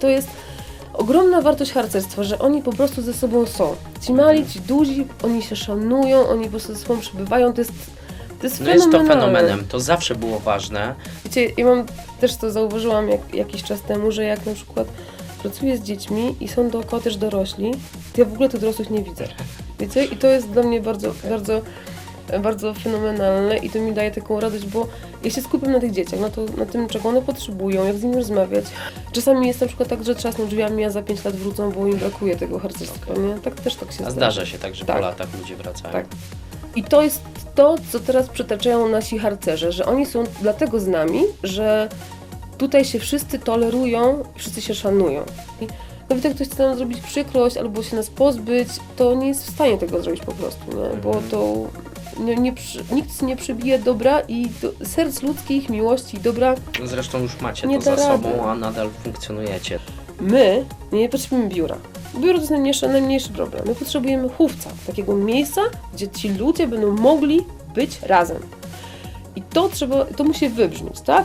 to jest ogromna wartość harcerstwa, że oni po prostu ze sobą są. Ci mali, ci duzi, oni się szanują, oni po prostu ze sobą przebywają, to jest to jest No jest to fenomenem, to zawsze było ważne. Wiecie, ja mam też to zauważyłam jak, jakiś czas temu, że jak na przykład pracuję z dziećmi i są dookoła też dorośli, to ja w ogóle tych dorosłych nie widzę. Wiecie? I to jest dla mnie bardzo, bardzo, bardzo fenomenalne i to mi daje taką radość, bo ja się skupiam na tych dzieciach, na, to, na tym, czego one potrzebują, jak z nimi rozmawiać. Czasami jest na przykład tak, że trzasną drzwiami, a za 5 lat wrócą, bo im brakuje tego harcerstwa, nie? Tak też tak się A zdarza się tak, że Tak. po latach ludzie wracają. Tak. I to jest to, co teraz przytaczają nasi harcerze, że oni są dlatego z nami, że tutaj się wszyscy tolerują, wszyscy się szanują. I nawet jak ktoś chce nam zrobić przykrość albo się nas pozbyć, to nie jest w stanie tego zrobić po prostu, nie? bo Mhm. to nie, nie przy, nikt nie przebije dobra i do, serc ludzkich, miłości i dobra. Zresztą już macie Nie to da za rady. sobą, a nadal funkcjonujecie. My nie potrzebujemy biura. Biuro to jest najmniejszy, najmniejszy problem. My potrzebujemy chówca, takiego miejsca, gdzie ci ludzie będą mogli być razem. I to trzeba, to musi wybrzmieć, tak?